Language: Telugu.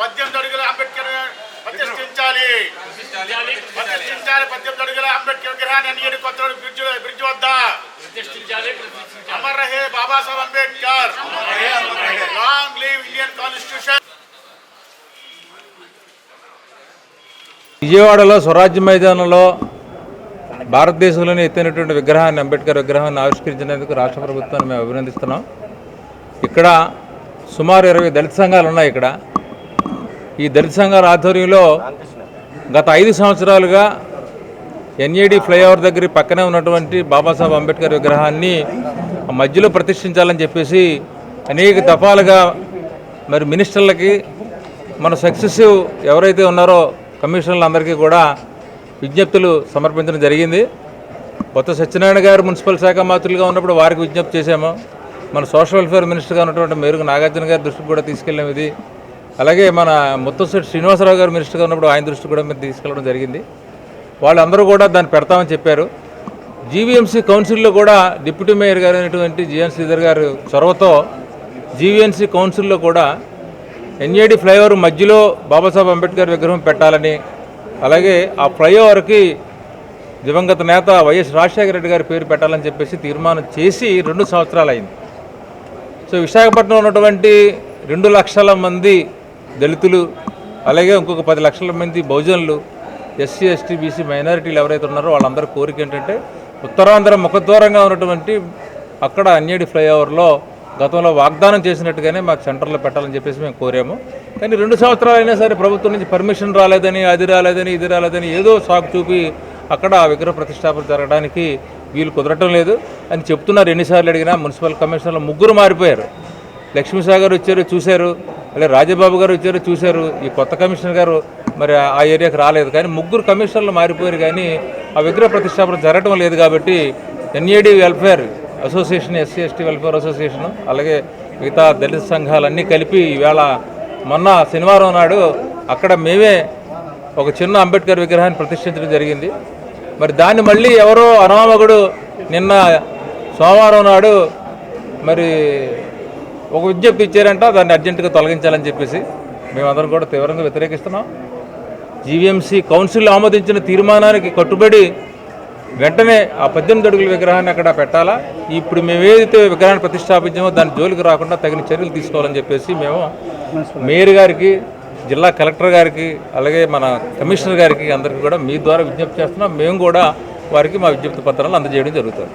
పద్దెనిమిది అడుగుల అంబేద్కర్ ప్రతిష్ఠించాలి. ప్రతిష్ఠించాలి పద్దెనిమిది అడుగుల అంబేద్కర్ విగ్రహాన్ని అన్ని కొత్త బ్రిడ్జ్ బ్రిడ్జ్ వద్ద. అమర్ రహే Babasaheb Ambedkar. Long live Indian constitution విజయవాడలో స్వరాజ్య మైదానంలో భారతదేశంలోనే ఎత్తైనటువంటి విగ్రహాన్ని అంబేద్కర్ విగ్రహాన్ని ఆవిష్కరించినందుకు రాష్ట్ర ప్రభుత్వాన్ని మేము అభినందిస్తున్నాం. ఇక్కడ సుమారు ఇరవై దళిత సంఘాలు ఉన్నాయి ఇక్కడ. ఈ దళిత సంఘాల ఆధ్వర్యంలో గత ఐదు సంవత్సరాలుగా ఎన్ఏడి ఫ్లైఓవర్ దగ్గర పక్కనే ఉన్నటువంటి బాబాసాహెబ్ అంబేద్కర్ విగ్రహాన్ని మధ్యలో ప్రతిష్ఠించాలని చెప్పేసి అనేక దఫాలుగా మరి మినిస్టర్లకి మన సక్సెసివ్ ఎవరైతే ఉన్నారో కమిషనర్లందరికీ కూడా విజ్ఞప్తులు సమర్పించడం జరిగింది. కొత్త సత్యనారాయణ గారు మున్సిపల్ శాఖ మాత్రులుగా ఉన్నప్పుడు వారికి విజ్ఞప్తి చేశాము. మన సోషల్ వెల్ఫేర్ మినిస్టర్గా ఉన్నటువంటి మేరుకు నాగార్జున గారి దృష్టికి కూడా తీసుకెళ్ళాం ఇది. అలాగే మన ముత్తశెట్టి శ్రీనివాసరావు గారు మినిస్టర్గా ఉన్నప్పుడు ఆయన దృష్టి కూడా మేము తీసుకెళ్ళడం జరిగింది. వాళ్ళందరూ కూడా దాన్ని పెడతామని చెప్పారు. జీవీఎంసీ కౌన్సిల్లో కూడా డిప్యూటీ మేయర్ గారు అయినటువంటి జిఎన్ శ్రీధర్ గారు చొరవతో జీవీఎంసీ కౌన్సిల్లో కూడా ఎన్ఏడి ఫ్లైఓవర్ మధ్యలో బాబాసాహెబ్ అంబేద్కర్ విగ్రహం పెట్టాలని అలాగే ఆ ఫ్లైఓవర్కి దివంగత నేత వైఎస్ రాజశేఖర రెడ్డి గారి పేరు పెట్టాలని చెప్పేసి తీర్మానం చేసి రెండు సంవత్సరాలు అయింది. సో విశాఖపట్నంలో ఉన్నటువంటి రెండు లక్షల మంది దళితులు అలాగే ఇంకొక పది లక్షల మంది బహుజనులు ఎస్సీ ఎస్టీ బీసీ మైనారిటీలు ఎవరైతే ఉన్నారో వాళ్ళందరి కోరిక ఏంటంటే ఉత్తరాంధ్ర ముఖద్వారంగా ఉన్నటువంటి అక్కడ అన్యడి ఫ్లైఓవర్లో గతంలో వాగ్దానం చేసినట్టుగానే మాకు సెంటర్లో పెట్టాలని చెప్పేసి మేము కోరాము. కానీ రెండు సంవత్సరాలు అయినా సరే ప్రభుత్వం నుంచి పర్మిషన్ రాలేదని అది రాలేదని ఇది రాలేదని ఏదో సాకు చూపి అక్కడ ఆ విగ్రహ ప్రతిష్టాపన జరగడానికి వీలు కుదరటం లేదు. అని చెప్తున్నారు ఎన్నిసార్లు అడిగినా మున్సిపల్ కమిషనర్లు ముగ్గురు మారిపోయారు. లక్ష్మీసాగర్ గారు వచ్చారు చూశారు. అలాగే రాజబాబు గారు వచ్చారు చూశారు. ఈ కొత్త కమిషనర్ గారు మరి ఆ ఏరియాకి రాలేదు. కానీ ముగ్గురు కమిషనర్లు మారిపోయారు కానీ ఆ విగ్రహ ప్రతిష్టాపన జరగటం లేదు కాబట్టి NAD welfare association SC ST welfare association అలాగే మిగతా దళిత సంఘాలన్నీ కలిపి ఈవేళ మొన్న శనివారం నాడు అక్కడ మేమే ఒక చిన్న అంబేద్కర్ విగ్రహాన్ని ప్రతిష్ఠించడం జరిగింది. మరి దాన్ని మళ్ళీ ఎవరో అనామకుడు నిన్న సోమవారం నాడు మరి ఒక విజ్ఞప్తి ఇచ్చారంట దాన్ని అర్జెంటుగా తొలగించాలని చెప్పేసి. మేమందరం కూడా తీవ్రంగా వ్యతిరేకిస్తున్నాం. జీవీఎంసీ కౌన్సిల్ ఆమోదించిన తీర్మానానికి కట్టుబడి వెంటనే ఆ పద్దెనిమిది అడుగుల విగ్రహాన్ని అక్కడ పెట్టాలా? ఇప్పుడు మేము ఏదైతే విగ్రహాన్ని ప్రతిష్టాపించామో దాని జోలికి రాకుండా తగిన చర్యలు తీసుకోవాలని చెప్పేసి మేము మేయర్ గారికి జిల్లా కలెక్టర్ గారికి అలాగే మన కమిషనర్ గారికి అందరికీ కూడా మీ ద్వారా విజ్ఞప్తి చేస్తున్నాం. మేము కూడా వారికి మా విజ్ఞప్తి పత్రాలు అందజేయడం జరుగుతుంది.